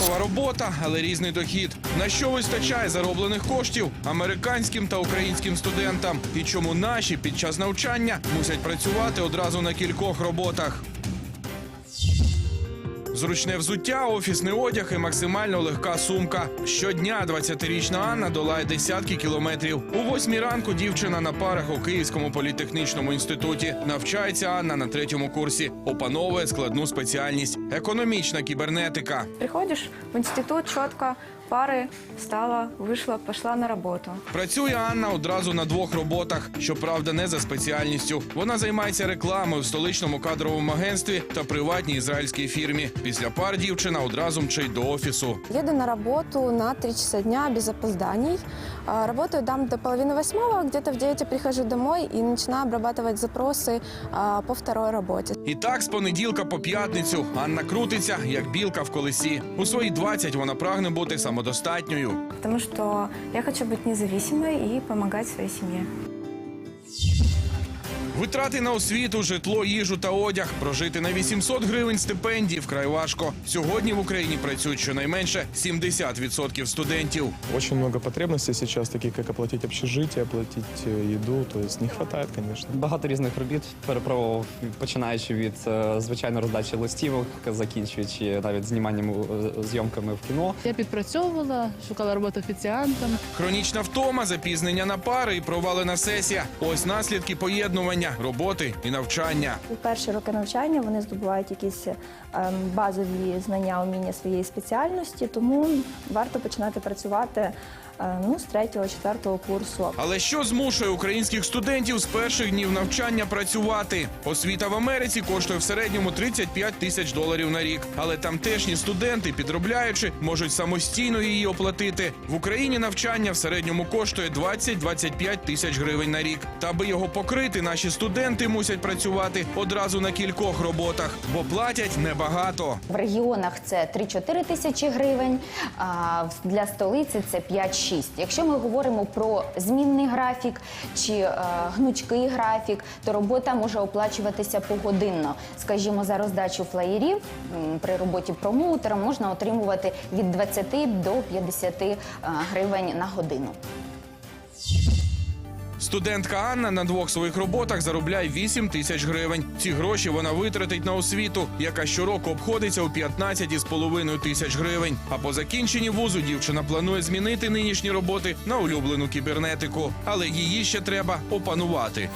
Однакова робота, але різний дохід. На що вистачає зароблених коштів американським та українським студентам? І чому наші під час навчання мусять працювати одразу на кількох роботах? Зручне взуття, офісний одяг і максимально легка сумка. Щодня 20-річна Анна долає десятки кілометрів. У восьмій ранку дівчина на парах у Київському політехнічному інституті. Навчається Анна на третьому курсі. Опановує складну спеціальність економічна кібернетика. Приходишь в институт четко, пары, встала, вышла, пошла на работу. Працює Анна одразу на двох роботах, щоправда, не за спеціальністю. Вона займається рекламою в столичному кадровому агентстві та приватній ізраїльській фірмі. Після пар дівчина одразу мчить до офісу. Еду на работу на 3 часа дня без опозданий. А, Работаю там до половины восьмого, где-то в 9 прихожу домой и начинаю обрабатывать запросы а, по второй работе. І так з понеділка по п'ятницю Анна крутиться, як білка в колесі. У свої 20 вона прагне бути самодостатньою. Потому что я хочу быть независимой и помогать своей семье. Витрати на освіту, житло, їжу та одяг. Прожити на 800 гривень стипендії вкрай важко. Сьогодні в Україні працюють щонайменше 70% студентів. Очень много потребностей сейчас, таких как оплатить общежитие, оплатить э, еду, то есть не хватает, конечно. Багато різних робіт перепробував, починаючи від е, звичайно роздачі листівок, закінчуючи навіть зніманням е, зйомками в кіно. Я підпрацьовувала, шукала роботу офіціантом. Хронічна втома, запізнення на пари і провалена сесія. Ось наслідки поєднування роботи і навчання. У перші роки навчання вони здобувають якісь ем, базові знання, уміння своєї спеціальності, тому варто починати працювати ну, з третього, четвертого курсу. Але що змушує українських студентів з перших днів навчання працювати? Освіта в Америці коштує в середньому 35 тисяч доларів на рік. Але тамтешні студенти, підробляючи, можуть самостійно її оплатити. В Україні навчання в середньому коштує 20-25 тисяч гривень на рік. Та аби його покрити, наші студенти мусять працювати одразу на кількох роботах, бо платять небагато. В регіонах це 3-4 тисячі гривень, а для столиці це 5-6. Якщо ми говоримо про змінний графік чи е, гнучкий графік, то робота може оплачуватися погодинно. Скажімо, за роздачу флаєрів при роботі промоутера можна отримувати від 20 до 50 е, гривень на годину. Студентка Анна на двох своїх роботах заробляє 8 тисяч гривень. Ці гроші вона витратить на освіту, яка щороку обходиться у 15,5 тисяч гривень. А по закінченні вузу дівчина планує змінити нинішні роботи на улюблену кібернетику, але її ще треба опанувати.